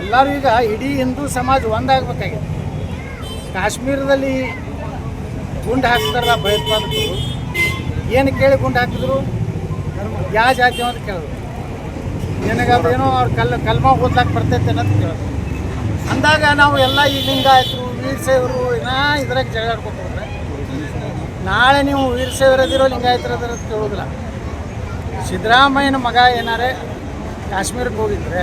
ಎಲ್ಲರೂ ಈಗ ಇಡೀ ಹಿಂದೂ ಸಮಾಜ ಒಂದಾಗಬೇಕಾಗಿದೆ. ಕಾಶ್ಮೀರದಲ್ಲಿ ಗುಂಡು ಹಾಕ್ತಾರಲ್ಲ ಭಯೋತ್ಪಾದಕರು. ಏನು ಕೇಳಿ ಗುಂಡು ಹಾಕಿದ್ರು? ಯಾವ ಜಾತಿ ಅಂತ ಕೇಳಿದ್ರು. ನಿನಗದು ಏನೋ ಅವ್ರು ಕಲ್ ಕಲ್ಮ ಓದ್ಲಾಕ್ ಬರ್ತೈತೆ ಅನ್ನೋದು ಕೇಳಿದ್ರು. ಅಂದಾಗ ನಾವು ಎಲ್ಲ ಈ ಲಿಂಗಾಯತರು ವೀರಶೈವರು ಏನಾ ಇದ್ರಾಗ ಜಗಳಾಡ್ಕೊತ ಹೋದ್ರೆ, ನಾಳೆ ನೀವು ವೀರಶೈವರದಿರೋ ಲಿಂಗಾಯತರದಿರೋ ಕೇಳೋದಿಲ್ಲ. ಸಿದ್ದರಾಮಯ್ಯನ ಮಗ ಏನಾರೇ ಕಾಶ್ಮೀರಕ್ಕೆ ಹೋಗಿದ್ರೆ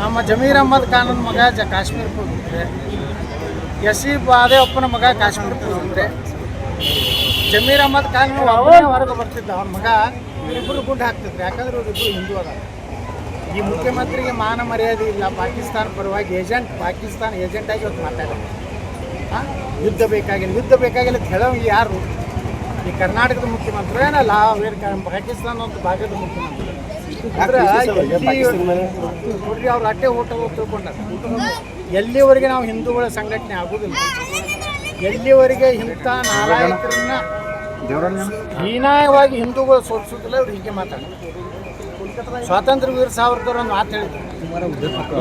ನಮ್ಮ ಜಮೀರ್ ಅಹ್ಮದ್ ಖಾನನ ಮಗ ಜ ಕಾಶ್ಮೀರ್ ಹೋಗಿದ್ರೆ ಎಸ್ ಸಿ ಬಾದೇವಪ್ಪನ ಮಗ ಕಾಶ್ಮೀರಕ್ಕೆ ಪೂರ್ವಂತೆ ಜಮೀರ್ ಅಹಮದ್ ಖಾನ್ ಹೊರಗೆ ಬರ್ತಿದ್ದ ಅವನ ಮಗ ಇಬ್ಬರು ಗುಂಡು ಹಾಕ್ತಿದ್ರು. ಯಾಕಂದ್ರೆ ಇವ್ರಿಬ್ರು ಹಿಂದೂ ಅದ ಈ ಮುಖ್ಯಮಂತ್ರಿಗೆ ಮಾನ ಮರ್ಯಾದೆ ಇಲ್ಲ. ಪಾಕಿಸ್ತಾನ ಪರವಾಗಿ ಏಜೆಂಟ್, ಪಾಕಿಸ್ತಾನ ಏಜೆಂಟ್ ಆಗಿ ಇವತ್ತು ಮಾತಾಡೋದು ಹಾಂ ಯುದ್ಧ ಬೇಕಾಗಿಲ್ಲ. ಯುದ್ಧ ಬೇಕಾಗಿಲ್ಲ ಅಂತ ಯಾರು? ಈ ಕರ್ನಾಟಕದ ಮುಖ್ಯಮಂತ್ರಿ ಏನಲ್ಲ ಪಾಕಿಸ್ತಾನ ಒಂದು ಭಾಗದ ಮುಖ್ಯಮಂತ್ರಿ. ನೋಡ್ರಿ ಅವ್ರು ಅಟ್ಟೆ ಊಟ ತಿಳ್ಕೊಂಡಾರ. ಎಲ್ಲಿವರೆಗೆ ನಾವು ಹಿಂದೂಗಳ ಸಂಘಟನೆ ಆಗೋದಿಲ್ಲ? ಎಲ್ಲಿವರೆಗೆ ಇಂಥ ನಾರಾಯಣ ಹೀನಾಯವಾಗಿ ಹಿಂದೂಗಳು ಸೋಲಿಸೋದಿಲ್ಲ ಅವ್ರು ಹೀಗೆ ಮಾತಾಡ್ತಾರೆ. ಸ್ವಾತಂತ್ರ್ಯ ವೀರ ಸಾವರ್ಕರ್ ಒಂದು ಮಾತು ಹೇಳಿದ್ರು.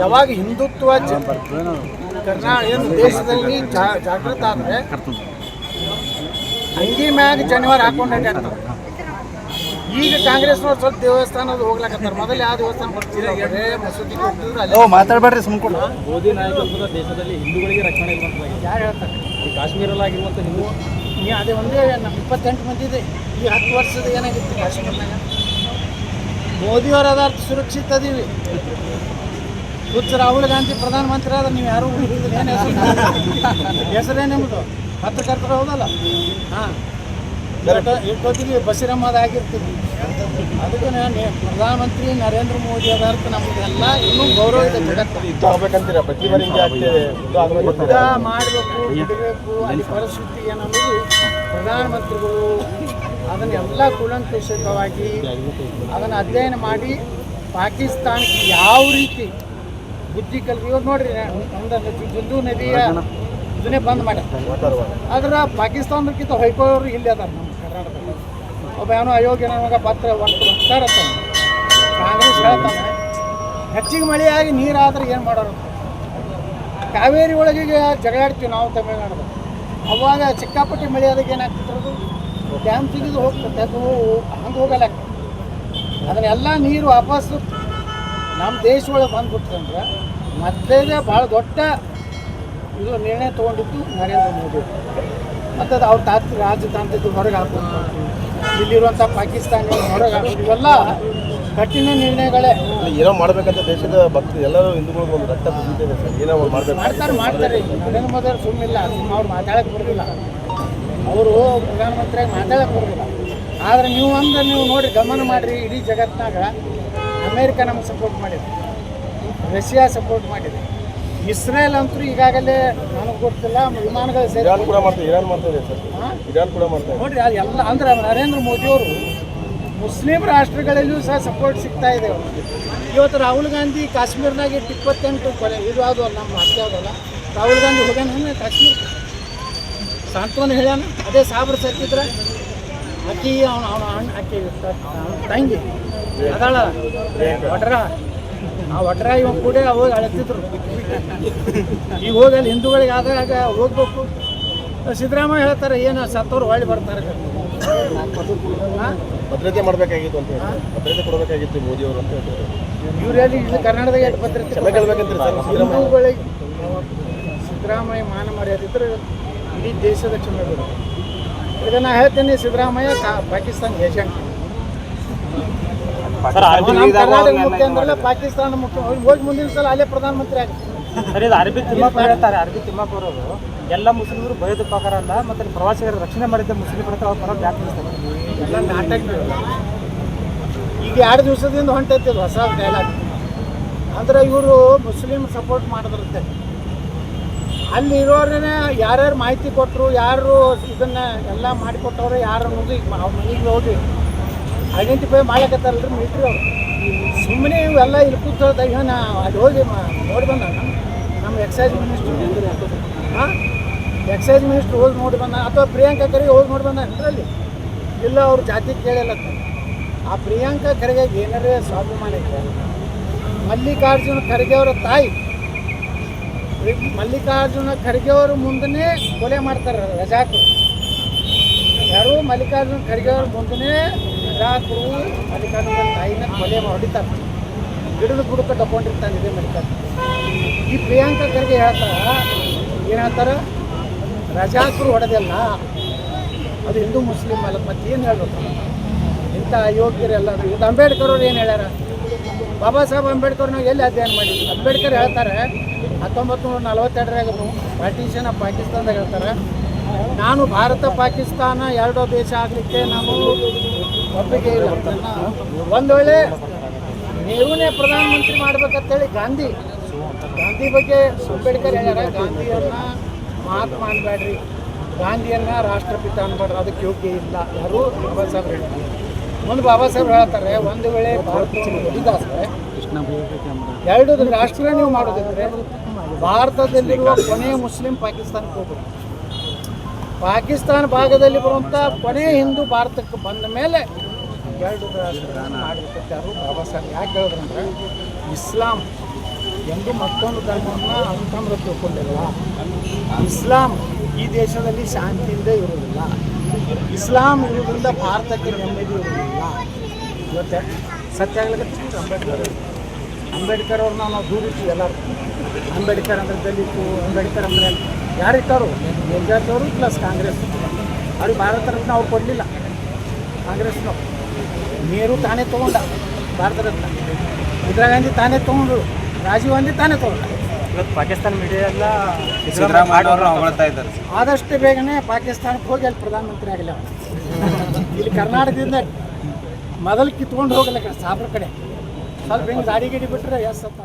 ಯಾವಾಗ ಹಿಂದುತ್ವ ಕರ್ನಾಟಕ ಕರ್ನಾ ಏನು ದೇಶದಲ್ಲಿ ಜಾಗೃತ ಆದ್ರೆ ಅಂಗಿ ಮ್ಯಾಗ ಜನಿವಾರ ಹಾಕೊಂಡು ಈಗ ಕಾಂಗ್ರೆಸ್ನವ್ರು ಸ್ವಲ್ಪ ದೇವಸ್ಥಾನದ ಹೋಗ್ಲಾಕತ್ತಾರ. ಮೊದಲು ಯಾವ ದೇವಸ್ಥಾನ ಬರ್ತಿದ್ರು ಬರೇ ಮಸೂದಿಗೆ ಹೋಗ್ತಿದ್ರು ಅಲ್ಲಿ. ಮಾತಾಡಬೇಡ್ರಿ ಸುಮ್ಕೊಂಡು ಮೋದಿ ನಾಯಕತ್ವದ ದೇಶದಲ್ಲಿ ಹಿಂದೂಗಳಿಗೆ ರಕ್ಷಣೆ ಯಾರು ಹೇಳ್ತಾರೆ? ಈ ಕಾಶ್ಮೀರಲ್ಲಾಗಿರುವಂಥ ಹಿಂದೂ ನೀ ಅದೇ ಒಂದೇ ನಮ್ಮ ಇಪ್ಪತ್ತೆಂಟು ಮಂದಿ ಇದೆ. ಈ ಹತ್ತು ವರ್ಷದ ಏನಾಗಿತ್ತು ಕಾಶ್ಮೀರ್ನಾಗ ಮೋದಿಯವ್ರ ಅದಾರ್ಥ ಸುರಕ್ಷಿತ ಅದೀವಿ ಹುಚ್ಚ ರಾಹುಲ್ ಗಾಂಧಿ ಪ್ರಧಾನಮಂತ್ರಿ ಆದ್ರೆ ನೀವು ಯಾರು ಏನು ಹೆಸರು? ಹೆಸರೇ ನಿಮ್ಮದು ಪತ್ರಕರ್ತರು ಹೌದಲ್ಲ? ಹಾಂ. ಇಷ್ಟೊತ್ತಿಗೆ ಬಸಿರಮ್ಮದ ಆಗಿರ್ತೀವಿ. ಅದಕ್ಕೆ ನಾನು ಪ್ರಧಾನಮಂತ್ರಿ ನರೇಂದ್ರ ಮೋದಿ ಅದಾರ್ಥ ನಮಗೆಲ್ಲ ಇನ್ನೂ ಗೌರವ ಇದೆ ಜಗತ್ತು ಯುದ್ಧ ಆಗ್ಬೇಕಂತೀರ? ಪ್ರತಿ ಬಾರಿ ಆಗ್ತಿದೆ ಯುದ್ಧ ಮಾಡಬೇಕು ಬಿಡಬೇಕು ಅಲ್ಲಿ ಪರಿಸ್ಥಿತಿ ಏನನ್ನೋದು ಪ್ರಧಾನಮಂತ್ರಿಗಳು ಅದನ್ನೆಲ್ಲ ಕೂಲಂಕುಷಿತವಾಗಿ ಅದನ್ನು ಅಧ್ಯಯನ ಮಾಡಿ ಪಾಕಿಸ್ತಾನಕ್ಕೆ ಯಾವ ರೀತಿ ಬುದ್ಧಿ ಇವಾಗ ನೋಡ್ರಿ ನಮ್ದು ಸಿಂಧು ನದಿಯ ಇದನ್ನೇ ಬಂದ್ ಮಾಡ್ಯಾರ ಆದ್ರೆ ಪಾಕಿಸ್ತಾನಕ್ಕಿಂತ ಹೊಯ್ಕೊಳ್ಳೋರು ಇಲ್ಲಿ ಅದಾರ ನಮ್ಮ ಕರ್ನಾಟಕದಲ್ಲಿ. ಒಬ್ಬ ಏನೋ ಅಯೋಗ್ಯ ನಮಗೆ ಪತ್ರ ಹೋಗ್ತಾರತ್ತ ಕಾಂಗ್ರೆಸ್ ಹೇಳ್ತಾನೆ. ಹೆಚ್ಚಿಗೆ ಮಳೆಯಾಗಿ ನೀರಾದ್ರೆ ಏನು ಮಾಡೋರು? ಕಾವೇರಿ ಒಳಗೆ ಜಗಳಾಡ್ತೀವಿ ನಾವು ತಮಿಳ್ನಾಡು ಅವಾಗ ಚಿಕ್ಕಾಪಟ್ಟಿ ಮಳೆ ಆದಾಗ ಏನಾಗ್ತಿರೋದು ಡ್ಯಾಮ್ ತೆಗೆದು ಹೋಗ್ತದೆ. ಅದು ಹಂಗೆ ಹೋಗಲ್ಲ. ಅದನ್ನೆಲ್ಲ ನೀರು ವಾಪಸ್ಸು. ನಮ್ಮ ದೇಶ ಒಳಗೆ ಅಂದ್ರೆ ಮತ್ತೆ ಭಾಳ ದೊಡ್ಡ ಇದು ನಿರ್ಣಯ ತೊಗೊಂಡಿದ್ದು ನರೇಂದ್ರ ಮೋದಿ. ಮತ್ತು ಅದು ಅವ್ರ ತಾತ್ ರಾಜತಾಂತ್ರಿಕ ಹೊರಗೆ ಹಾಕೋದು. ಇಲ್ಲಿರುವಂಥ ಪಾಕಿಸ್ತಾನ ಹೊರಗೆ ಹಾಕೋದು. ಇವೆಲ್ಲ ಕಠಿಣ ನಿರ್ಣಯಗಳೇ. ಏನೋ ಮಾಡ್ಬೇಕಂತ ದೇಶದ ಭಕ್ತಿ ಎಲ್ಲರೂ ಹಿಂದೂಗಳು ಒಂದು ರಕ್ತ ಸರ್. ಏನೋ ಮಾಡ್ಬೇಕು. ಮಾಡ್ತಾರೆ ಮಾಡ್ತಾರೆ. ನರೇಂದ್ರ ಮೋದಿ ಅವ್ರು ಅವ್ರು ಮಾತಾಡಕ್ಕೆ ಬರೋದಿಲ್ಲ. ಅವರು ಪ್ರಧಾನಮಂತ್ರಿಯಾಗಿ ಮಾತಾಡಕ್ಕೆ ಬರೋದಿಲ್ಲ. ಆದರೆ ನೀವು ಅಂದ್ರೆ ನೀವು ನೋಡಿ ಗಮನ ಮಾಡಿರಿ ಇಡೀ ಜಗತ್ತಿನಾಗ ಅಮೇರಿಕ ನಮ್ಗೆ ಸಪೋರ್ಟ್ ಮಾಡಿದೆ. ರಷ್ಯಾ ಸಪೋರ್ಟ್ ಮಾಡಿದೆ. ಇಸ್ರೇಲ್ ಅಂತೂ ಈಗಾಗಲೇ ನನಗೆ ಗೊತ್ತಿಲ್ಲ ವಿಮಾನಗಳು ಸೇರಿ ಇರಾನ್ ಕೂಡ ಮಾಡ್ತಾರೆ ಇರಾನ್ ಮಾಡ್ತಾ ಇದೆ ಸರ್. ಇರಾನ್ ಕೂಡ ಮಾಡ್ತಾ ಇದೆ. ನೋಡ್ರಿ ಅದು ಎಲ್ಲ ಅಂದ್ರೆ ನರೇಂದ್ರ ಮೋದಿಯವರು ಮುಸ್ಲಿಂ ರಾಷ್ಟ್ರಗಳಲ್ಲೂ ಸಹ ಸಪೋರ್ಟ್ ಸಿಗ್ತಾ ಇದೆ ಇವತ್ತು ರಾಹುಲ್ ಗಾಂಧಿ ಕಾಶ್ಮೀರ್ನಾಗ ಇಟ್ಟು ಇಪ್ಪತ್ತೆಂಟು ಕೊಲೆ. ಇದು ಅದು ಅಲ್ಲ ನಮ್ಮ ಅದಲ್ಲ ರಾಹುಲ್ ಗಾಂಧಿ ಹೋಗ್ಯಾನ ಕಾಶ್ಮೀರ? ಸಾಂತ್ವನ ಹೇಳ್ಯಾನ? ಅದೇ ಸಾಬ್ರ ಸತ್ತಿದ್ರೆ? ಅಕ್ಕಿ ಅವನ ಅವನ ಅಣ್ಣ ಅಕ್ಕಿ ತಂಗಿ. ಅದಾಳ ಒಟ್ರ ಆ ಒಟ್ರಾಗಿ ಒಂದು ಕೂಡ ಹೋಗಿ ಅಳತಿದ್ರು. ಈಗ ಹೋಗಿ ಅಲ್ಲಿ ಹಿಂದೂಗಳಿಗೆ ಆದಾಗ ಹೋಗ್ಬೇಕು. ಸಿದ್ದರಾಮಯ್ಯ ಹೇಳ್ತಾರೆ ಏನು ಸತ್ತವ್ರು ಹೊಳ್ಳಿ ಬರ್ತಾರೆ. ಭದ್ರತೆ ಮಾಡಬೇಕಾಗಿತ್ತು ಅಂತ ಹೇಳಿ ಭದ್ರತೆ ಕೊಡಬೇಕಾಗಿತ್ತು ಮೋದಿ ಅವರು ಅಂತ ಹೇಳ್ತಾರೆ. ಇವರಲ್ಲಿ ಇಲ್ಲಿ ಕರ್ನಾಟಕದಾಗ ಎಷ್ಟು ಭದ್ರತೆ ಹಿಂದೂಗಳಿಗೆ ಸಿದ್ದರಾಮಯ್ಯ ಮಾನ ಮರ್ಯಾದಿದ್ರೆ ಇಡೀ ದೇಶದ ಚುನಾವಣೆ ಇದನ್ನು ಹೇಳ್ತೀನಿ ಸಿದ್ದರಾಮಯ್ಯ ಕಾ- ಪಾಕಿಸ್ತಾನ ಏಜೆಂಟ್. ಕರ್ನಾಟಕ ಮುಖ್ಯ ಅಂದ್ರಲ್ಲ ಪಾಕಿಸ್ತಾನ ಮುಖ್ಯ. ಹೋಗಿ- ಹೋಗಿ ಮುಂದಿನ ಸಲ ಅಲ್ಲೇ ಪ್ರಧಾನಮಂತ್ರಿ ಆಗುತ್ತೆ ಸರಿ ಇದು ಅರಬಿ ತಿಮ್ಮಪ್ಪ ಹೇಳ್ತಾರೆ ಅರಬಿ ತಿಮ್ಮಪ್ಪ ಅವರು ಎಲ್ಲ ಮುಸ್ಲಿಮರು ಭಯೋತ್ಪಾದಕರಲ್ಲ ಮತ್ತೆ ಪ್ರವಾಸಿಗರ ರಕ್ಷಣೆ ಮಾಡಿದ್ದ ಮುಸ್ಲಿಮರ ಹತ್ರ ಅವ್ರ ಪರ ವ್ಯಾಖ್ಯಾನಿಸ್ತಾರೆ ಎಲ್ಲ ನಾಟಕ ಈಗ ಎರಡು ದಿವಸದಿಂದ ಹೊಂಟೈತಿ ಇದು ಹೊಸ ಡೈಲಾಗ್ ಅಂದ್ರೆ ಇವರು ಮುಸ್ಲಿಂ ಸಪೋರ್ಟ್ ಮಾಡಿದ್ರಂತೆ. ಅಲ್ಲಿ ಇರೋರೇ ಯಾರ್ಯಾರು ಮಾಹಿತಿ ಕೊಟ್ಟರು ಯಾರು ಇದನ್ನ ಎಲ್ಲ ಮಾಡಿಕೊಟ್ಟವ್ರು ಯಾರು ಅನ್ನೋದು ಈಗ ಅವ್ರ ಮನೆಗೆ ಹೋಗಿ ಐಡೆಂಟಿಫೈ ಮಾಡಕತ್ತಾರಲ್ರಿ ಮಿಲಿಟ್ರಿ ಅವರು. ಸುಮ್ಮನೆ ಇವೆಲ್ಲ ಇಲ್ಲಿ ಕೂತೋದ ನಾ ಅಲ್ಲಿ ಹೋಗಿ ನೋಡಿ ಬಂದ. ನಮ್ಮ ಎಕ್ಸೈಸ್ ಮಿನಿಸ್ಟ್ರು ಹಾಂ? ಎಕ್ಸೈಸ್ ಮಿನಿಸ್ಟ್ರು ಹೋಗಿ ನೋಡಿ ಬಂದ. ಅಥವಾ ಪ್ರಿಯಾಂಕಾ ಖರ್ಗೆ ಹೋಗಿ ನೋಡಿ ಬಂದ ಇದರಲ್ಲಿ ಇಲ್ಲ, ಅವ್ರ ಜಾತಿ ಕೇಳಲ್ಲ. ಆ ಪ್ರಿಯಾಂಕಾ ಖರ್ಗೆ ಏನಾರೇ ಸ್ವಾಭಿಮಾನ ಇದೆ ಮಲ್ಲಿಕಾರ್ಜುನ ಖರ್ಗೆ ಅವರ ತಾಯಿ ಮಲ್ಲಿಕಾರ್ಜುನ ಖರ್ಗೆ ಅವರು ಮುಂದನೇ ಕೊಲೆ ಮಾಡ್ತಾರೆ ರಜಾಕರು ಯಾರು? ಮಲ್ಲಿಕಾರ್ಜುನ ಖರ್ಗೆ ಅವ್ರ ಮುಂದನೇ ರಜಾಕರು ಮಲ್ಲಿಕಾರ್ಜುನ ತಾಯಿನ ಕೊಲೆ ಹೊಡಿತಾರೆ ಗಿಡದ ಬುಡಕ ತಗೊಂಡಿರ್ತಾನೆ ಇದೇ ಮಲ್ಲಿಕಾರ್ಜುನ ಈ ಪ್ರಿಯಾಂಕಾ ಖರ್ಗೆ ಹೇಳ್ತಾರ, ಏನು ಹೇಳ್ತಾರೆ? ರಜಾಕರು ಹೊಡೆದಲ್ಲ. ಅದು ಹಿಂದೂ ಮುಸ್ಲಿಂ ಅಲ್ಲ, ಮತ್ತೆ ಏನು ಹೇಳ್ಬೇಕು? ಇಂಥ ಅಯೋಗ್ಯರೆಲ್ಲ ಇದು ಅಂಬೇಡ್ಕರ್ ಅವ್ರು ಏನು ಹೇಳ್ಯಾರ? ಬಾಬಾ ಸಾಹೇಬ್ ಅಂಬೇಡ್ಕರ್ ನಾವು ಎಲ್ಲಿ ಅಧ್ಯಯನ ಮಾಡಿದ್ವಿ ಅಂಬೇಡ್ಕರ್ ಹೇಳ್ತಾರೆ ಹತ್ತೊಂಬತ್ತು ನೂರ ನಲವತ್ತೆರಡರಾಗ ಪಾರ್ಟಿಷನ್ ಆಫ್ ಪಾಕಿಸ್ತಾನದಾಗ ಹೇಳ್ತಾರೆ, ನಾನು ಭಾರತ ಪಾಕಿಸ್ತಾನ ಎರಡೋ ದೇಶ ಆಗಲಿಕ್ಕೆ ನಾನು ಒಪ್ಪಿಗೆ ಇಲ್ಲ. ಒಂದು ವೇಳೆ ನೆಹರೂನೇ ಪ್ರಧಾನಮಂತ್ರಿ ಮಾಡ್ಬೇಕಂತೇಳಿ ಗಾಂಧಿ ಗಾಂಧಿ ಬಗ್ಗೆ ಅಂಬೇಡ್ಕರ್ ಹೇಳ್ಯಾರ, ಗಾಂಧಿಯನ್ನ ಮಹಾತ್ಮ ಅನ್ಬೇಡ್ರಿ ಗಾಂಧಿಯನ್ನ ರಾಷ್ಟ್ರಪಿತ ಅನ್ಬೇಡ್ರಿ, ಅದಕ್ಕೆ ಯೋಗ್ಯ ಇಲ್ಲ. ಯಾರು? ಬಾಬಾ ಸಾಹೇಬ್ ಹೇಳ್ತಾರೆ. ಮುಂದೆ ಬಾಬಾ ಸಾಹೇಬ್ ಹೇಳ್ತಾರೆ, ಒಂದು ವೇಳೆ ಭಾರತ ಹೊಡಿದಾದ್ರೆ ಎರಡು ರಾಷ್ಟ್ರ ನೀವು ಮಾಡೋದಿದ್ರೆ ಭಾರತದಲ್ಲಿರುವ ಕೊನೆಯ ಮುಸ್ಲಿಂ ಪಾಕಿಸ್ತಾನಕ್ಕೆ ಹೋಗ್ಬೇಕು. ಪಾಕಿಸ್ತಾನ ಭಾಗದಲ್ಲಿ ಬರುವಂಥ ಕೊನೆಯ ಹಿಂದೂ ಭಾರತಕ್ಕೆ ಬಂದ ಮೇಲೆ ಎರಡು ಯಾರು ಬಾಬಾ ಸಾಹೇಬ್ ಯಾಕೆ ಹೇಳಿದ್ರಂದ್ರೆ ಇಸ್ಲಾಂ ಎಂದು ಮತ್ತೊಂದು ಧರ್ಮವನ್ನು ಅಂತಂದ್ರೆ ತಿಳ್ಕೊಂಡಿಲ್ಲ ಇಸ್ಲಾಂ ಈ ದೇಶದಲ್ಲಿ ಶಾಂತಿಯಿಂದ ಇರುವುದಿಲ್ಲ. ಇಸ್ಲಾಂ ಇರುವುದರಿಂದ ಭಾರತಕ್ಕೆ ನೆಮ್ಮದಿ ಇರುವುದಿಲ್ಲ. ಇವತ್ತೆ ಸತ್ಯಾಗ್ಲಿಕ್ಕೆ ಅಂಬೇಡ್ಕರ್ ಅಂಬೇಡ್ಕರ್ ಅವ್ರನ್ನ ನಾವು ದೂರಿಸಿ ಎಲ್ಲರೂ. ಅಂಬೇಡ್ಕರ್ ಅಂದರೆ ದಲಿತು ಅಂಬೇಡ್ಕರ್ ಅಂದರೆ ಯಾರಿತ್ತವರು ಉದ್ಯಾದವರು ಪ್ಲಸ್ ಕಾಂಗ್ರೆಸ್. ಅವ್ರಿಗೆ ಭಾರತ ರತ್ನ ಅವ್ರು ಕೊಡಲಿಲ್ಲ. ಕಾಂಗ್ರೆಸ್ನವ್ರು. ನೆಹರು ತಾನೇ ತೊಗೊಂಡ ಭಾರತ ರತ್ನ ಇಂದಿರಾ ಗಾಂಧಿ ತಾನೇ ತೊಗೊಂಡು ರಾಜೀವ್ ಗಾಂಧಿ ತಾನೇ ತೊಗೊಂಡ. ಇವತ್ತು ಪಾಕಿಸ್ತಾನ ಮೀಡಿಯಾ ಎಲ್ಲ ಇದ್ದಾರೆ. ಆದಷ್ಟು ಬೇಗನೆ ಪಾಕಿಸ್ತಾನಕ್ಕೆ ಹೋಗಿ ಅಲ್ಲಿ ಪ್ರಧಾನಮಂತ್ರಿ ಆಗಲಿ. ಇಲ್ಲಿ ಕರ್ನಾಟಕದಿಂದ ಮೊದಲು ಕಿತ್ಕೊಂಡು ಹೋಗಲ್ಲ ಸಾಬ್ರ ಕಡೆ. ಸ್ವಲ್ಪ ಹಿಂಗೆ ಗಾಡಿ ಗಿಡಿ ಬಿಟ್ಟರೆ ಎಸ್ ಅಂತ